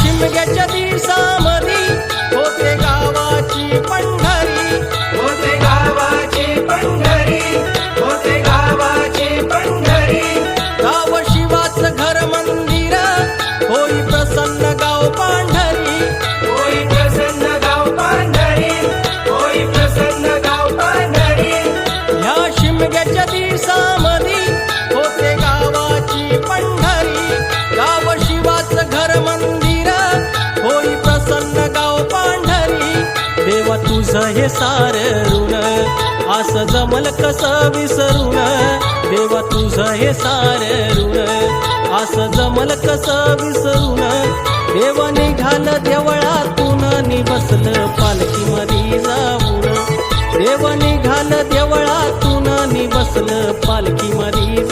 शिमग्याच्या दिवसामधी हे सार ऋण असं जमल कस विसरून? देवा तुझ हे सार ऋण असं जमल कस विसरून? देवा निघाल देवळातून निबसल पालखी मधी जाऊन. देवा निघाल देवळातून नि पालखी मधी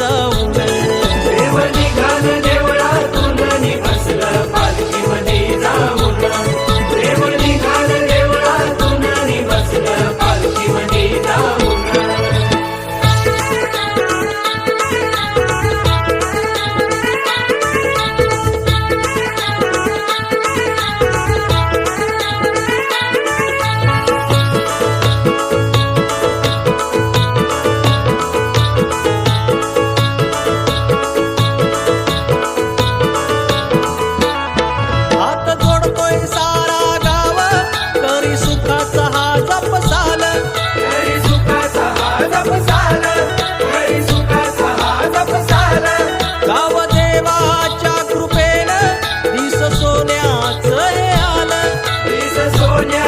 California.